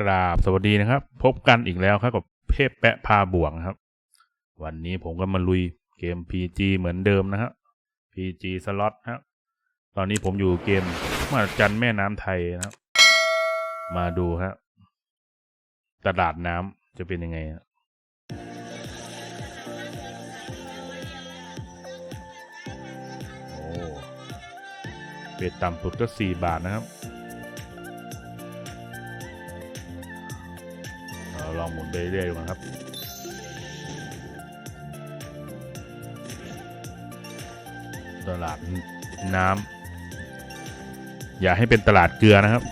กราบสวัสดีนะครับ พบกันอีกแล้วครับกับเพพแปะพาบ่วงครับ วันนี้ผมก็มาลุยเกม PG เหมือนเดิมนะครับ PG สล็อตครับตอนนี้ผมอยู่เกมมาจันแม่น้ำไทยนะครับ มาดูครับตลาดน้ำจะเป็นยังไงครับโอ้เบ็ดต่ำสุดก็สี่บาทนะครับ ไปเรื่อยๆครับตลาดน้ำอย่าให้เป็นตลาดเกลือนะครับ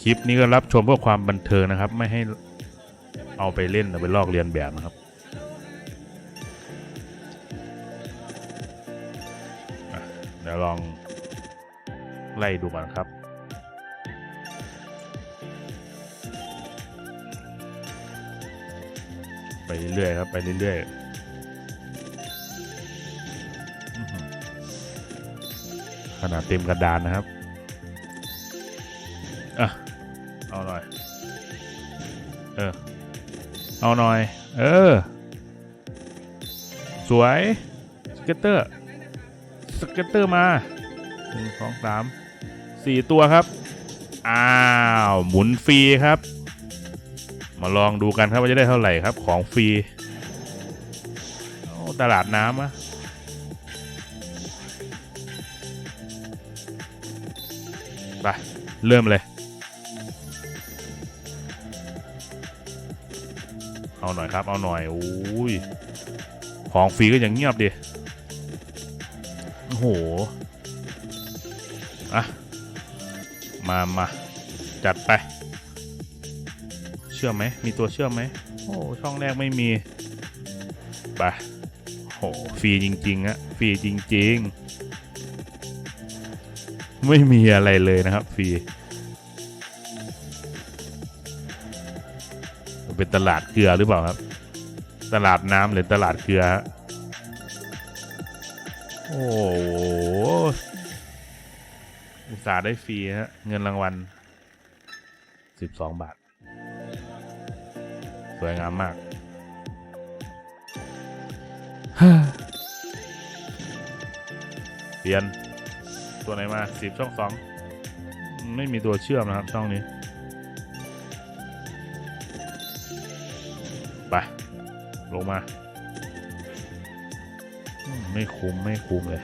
คลิปนี้ก็รับชมเพื่อความบันเทิงนะครับ ไม่ให้เอาไปเล่นหรือไปลอกเลียนแบบนะครับเดี๋ยวลองไล่ดูก่อนครับ ไปเรื่อยๆครับไปเรื่อยๆอื้อหือขนาดเต็มกระดานนะครับ อะ เอาหน่อย เออ เอาหน่อย เออ สวย สเก็ตเตอร์ สเก็ตเตอร์มาหนึ่งสองสามสี่ตัวครับ อ้าว หมุนฟรีครับ มาลองดูกันครับว่าจะได้เท่าไหร่ครับของฟรีตลาดน้ำอะไปเริ่มเลย เอาหน่อยครับ เอาหน่อย โอ้ย ของฟรีก็อย่างเงียบดิโอ้โห อะ มามาจัดไป เชื่อมไหมมีตัวเชื่อมไหมโอ้ช่องแรกไม่มีไปโหฟรีจริงๆอะฟรีจริง ๆ ไม่มีอะไรเลยนะครับฟรีเป็นตลาดเกลือหรือเปล่าครับ ตลาดน้ำหรือตลาดเกลือฮะโอ้โหอุตส่าห์ได้ฟรีฮะเงินรางวัลสิบสองบาท สวยงามมากเปลี่ยนตัวไหนมาสิบช่องสองไม่มีตัวเชื่อมนะครับช่องนี้ ไป ลงมา ไม่คุ้มไม่คุ้มเลย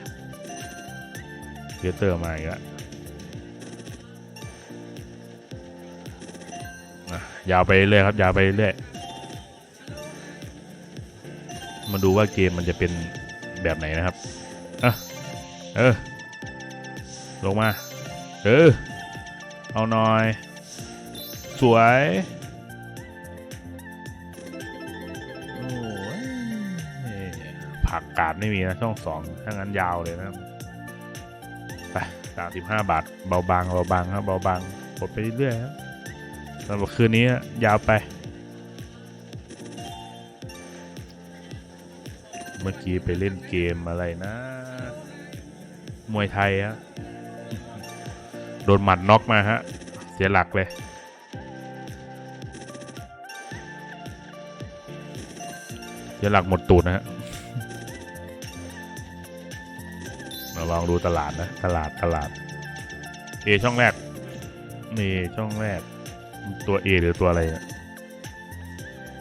เทเตอร์มาอีกแล้วยาวไปเรื่อยครับ ยาวไปเรื่อย มาดูว่าเกมมันจะเป็นแบบไหนนะครับอะเออ ลงมา เออ เอาหน่อย สวยผักกาดไม่มีนะ ช่องสองถ้างั้นยาวเลยนะครับไปสามสิบห้าบาท เบาบางเบาบางครับเบาบางกดไปเรื่อยครับสำหรับคืนนี้ยาวไป เมื่อกี้ไปเล่นเกมอะไรนะ มวยไทยฮะโดนหมัดน็อกมาฮะ เสียหลักเลยเสียหลักหมดตูดนะฮะมาลองดูตลาดนะตลาดตลาด A ช่องแรกนี่ช่องแรก ตัว A หรือตัวอะไรอะ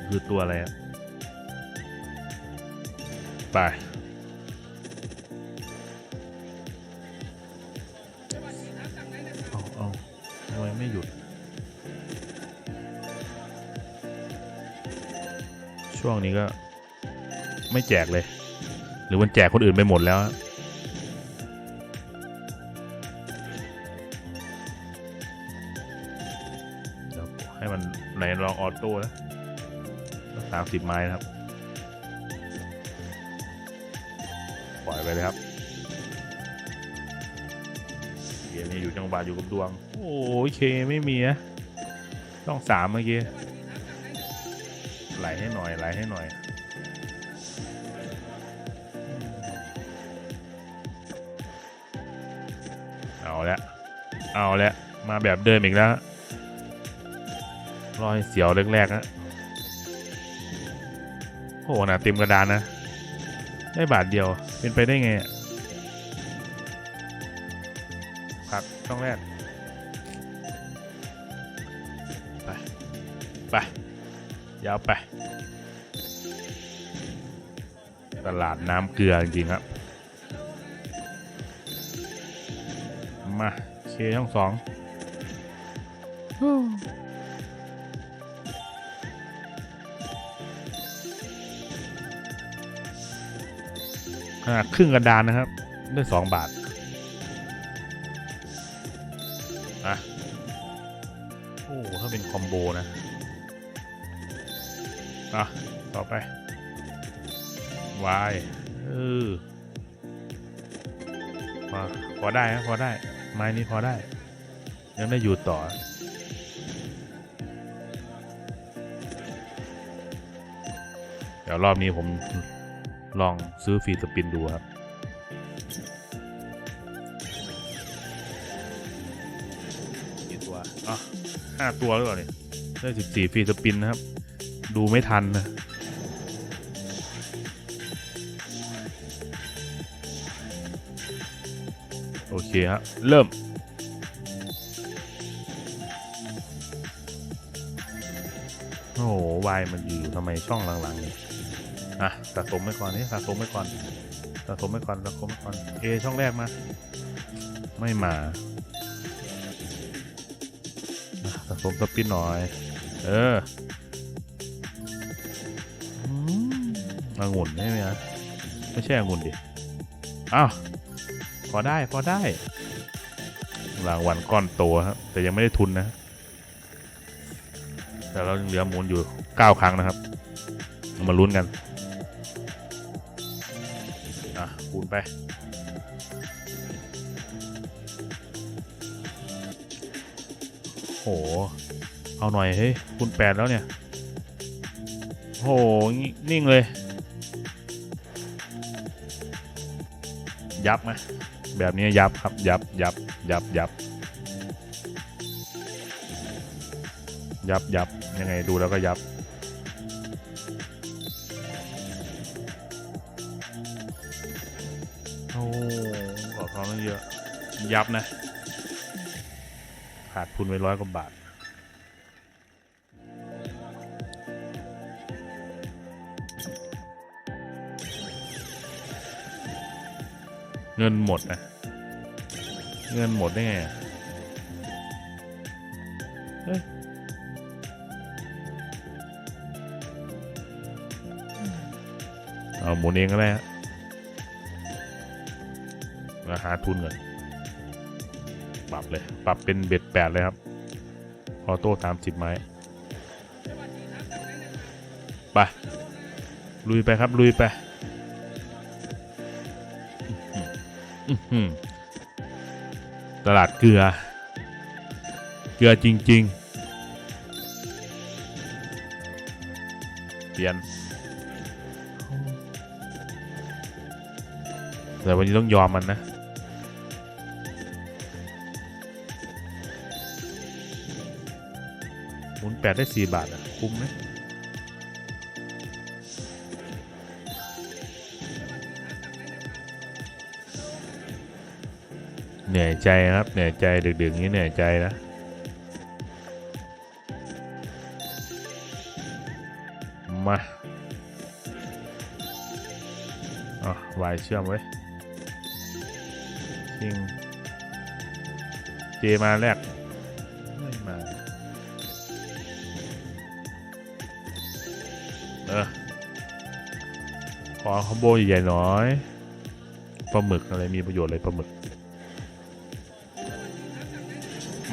คือตัวอะไรอะ ไป เอาเอาทำไมไม่หยุด ช่วงนี้ก็ไม่แจกเลย หรือมันแจกคนอื่นไปหมดแล้วให้มันไหนลองออโต้นะสามสิบไม้นะครับ ไปเลยครับเกมนี้อยู่จังหวะอยู่กับดวง โอ้ยเคไม่มีนะต้องสามเมื่อกี้ไหลให้หน่อยไหลให้หน่อยเอาละเอาละมาแบบเดิมอีกแล้วรอยเสียวแรกๆนะโอ้โหนะเต็มกระดานนะ ได้บาทเดียว เป็นไปได้ไงอะผักช่องแรก ไป ไป ยาวไป ตลาดน้ำเกลือจริงครับ มาเคช่องสอง ครึ่งกระดานนะครับด้วยสองบาทอะโอ้ถ้าเป็นคอมโบนะอะต่อไปวายเออมาพอได้นะพอได้ ไม้นี้พอได้ ยังได้อยู่ต่อเดี๋ยวรอบนี้ผม ลองซื้อฟรีสปินดูครับกี่ตัวอะห้าตัวหรือเปล่าเนี่ยได้สิบสี่ฟรีสปินนะครับ ดูไม่ทันนะโอเคฮะเริ่มโอ้โหวายมันอยู่ทำไมช่องหลังๆเนี่ย อะสะสมไว้ก่อนนี่สะสมไว้ก่อนสะสมไว้ก่อนสะสมไว้ก่อนเอช่องแรกมา ไม่มาอะสะสมสปินหน่อย เอออืมองุ่นใช่ไหมฮะไม่ใช่องุ่นดิ อ้าว พอได้พอได้ รางวัลก้อนโตครับ แต่ยังไม่ได้ทุนนะ แต่เรายังเหลือหมุนอยู่เก้าครั้งนะครับ มาลุ้นกัน คูณไป โห เอาหน่อย เฮ้ย คูณแปดแล้วเนี่ย โห นิ่งเลย ยับไหมแบบนี้ยับครับ ยับยับยับยับยับยับยังไงดูแล้วก็ยับ โอ้ขอทองตั้งเยอะ ยับนะ ขาดทุนไปร้อยกว่าบาท เงินหมดนะ เงินหมดได้ไงอะเฮ้ยเอาหมุนเองก็ได้ฮะ หาทุนก่อนปรับเลย ปรับเป็นเบ็ดแปดเลยครับ ออโต้สามสิบไม้ ไป ลุยไปครับ ลุยไปตลาดเกลือ เกลือจริง ๆ เปลี่ยน แต่วันนี้ต้องยอมมันนะ แปดได้สี่บาทอะ คุ้มไหมเหนื่อยใจครับ เหนื่อยใจดึกๆนี้เหนื่อยใจนะมาอะวายเชื่อมไว้ชิง เจมาแรก ขอคอมโบใหญ่ๆหน่อยปลาหมึกอะไรมีประโยชน์อะไรปลาหมึก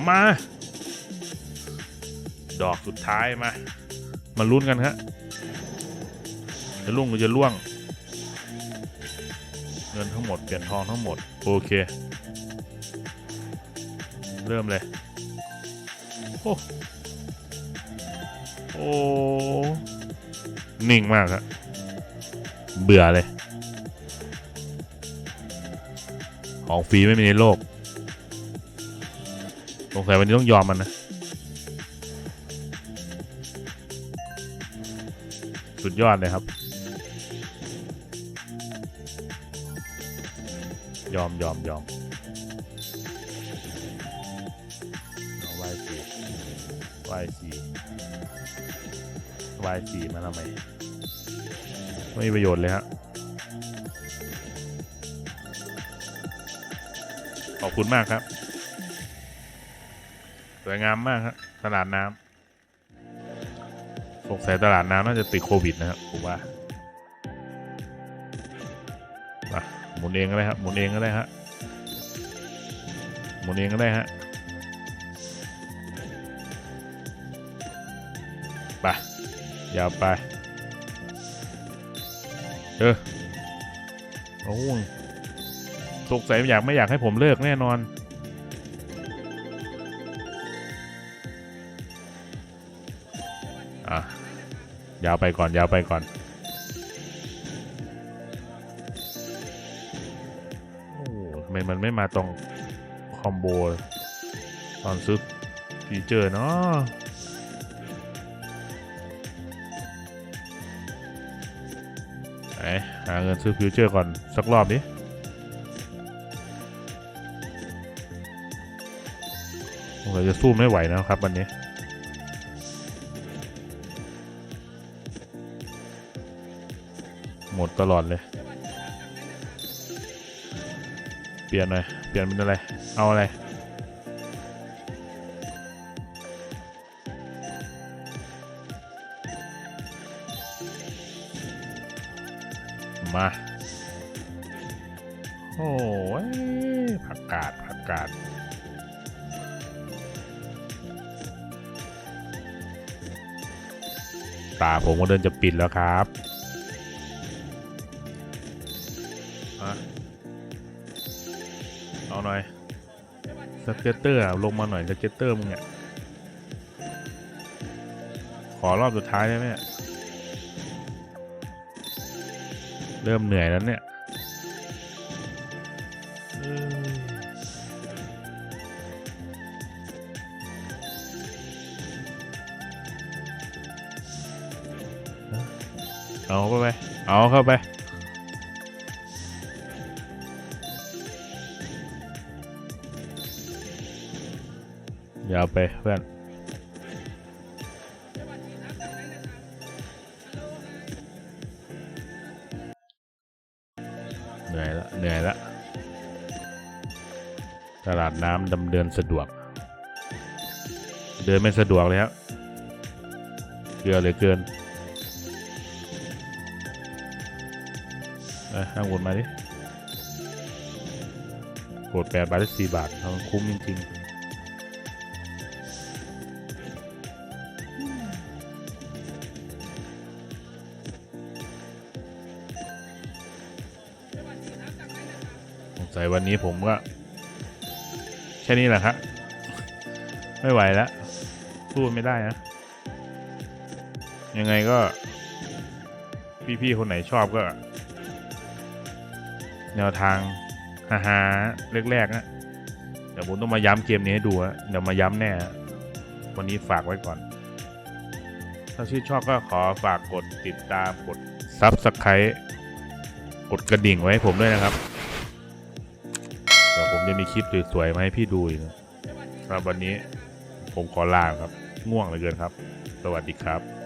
มา ดอกสุดท้ายมา มาลุ้นกันครับจะลุ่งหรือจะล่วง เงินทั้งหมดเปลี่ยนทองทั้งหมด โอเค เริ่มเลยโอ้โอ้นิ่งมากครับ เบื่อเลย ของฟรีไม่มีในโลกสงสัยวันนี้ต้องยอมมันนะ สุดยอดเลยครับ ยอมยอมยอมเอาไหวสี่ไหวสี่ไหวสี่มาทำไม ไม่มีประโยชน์เลยฮะ ขอบคุณมากครับ สวยงามมากครับตลาดน้ำสงสัยตลาดน้ำน่าจะติดโควิดนะครับผมว่ามาหมุนเองก็ได้ครับหมุนเองก็ได้ฮะหมุนเองก็ได้ฮะไปยาวไป เออโอ้สงสัยอยากไม่อยากให้ผมเลิกแน่นอน อะ ยาวไปก่อนยาวไปก่อน โอ้ทำไมมันไม่มาตรงคอมโบ ตอนซื้อฟีเจอร์เนาะ หนหาเงินซื้อฟิวเจอร์ก่อน สักรอบดิเราจะสู้ไม่ไหวนะครับวันนี้ หมดตลอดเลย เปลี่ยนหน่อย เปลี่ยนเป็นอะไร เอาอะไร มา โอ้ยผักกาดผักกาดตาผมก็เดินจะปิดแล้วครับเอาหน่อยสเก็ตเตอร์ลงมาหน่อยสเก็ตเตอร์มึงเนี่ย ขอรอบสุดท้ายได้ไหม เริ่มเหนื่อยแล้วเนี่ยเอ้ยเอาเข้าไป เอาเข้าไป ยาวไปเพื่อน เหนื่อยละตลาดน้ำดำเดินสะดวก เดินไม่สะดวกเลยครับเกลือเหลยเกินไปห้างวนมาดิโกดแปดบาทได้สี่บาททำคุ้มจริงๆ สงสัยวันนี้ผมก็ แค่นี้แหละครับไม่ไหวแล้วพูดไม่ได้นะ ยังไงก็ พี่ๆคนไหนชอบก็ แนวทางฮาฮาแรกๆนะเดี๋ยวผมต้องมาย้ำเกมนี้ให้ดูนะเดี๋ยวมาย้ำแน่ วันนี้ฝากไว้ก่อน ถ้าชื่นชอบก็ขอฝากกดติดตามกด Subscribe กดกระดิ่งไว้ให้ผมด้วยนะครับ จะมีคลิปสวยๆมาให้พี่ดูอีกนะครับวันนี้ผมขอลาครับ ง่วงเหลือเกินครับ สวัสดีครับ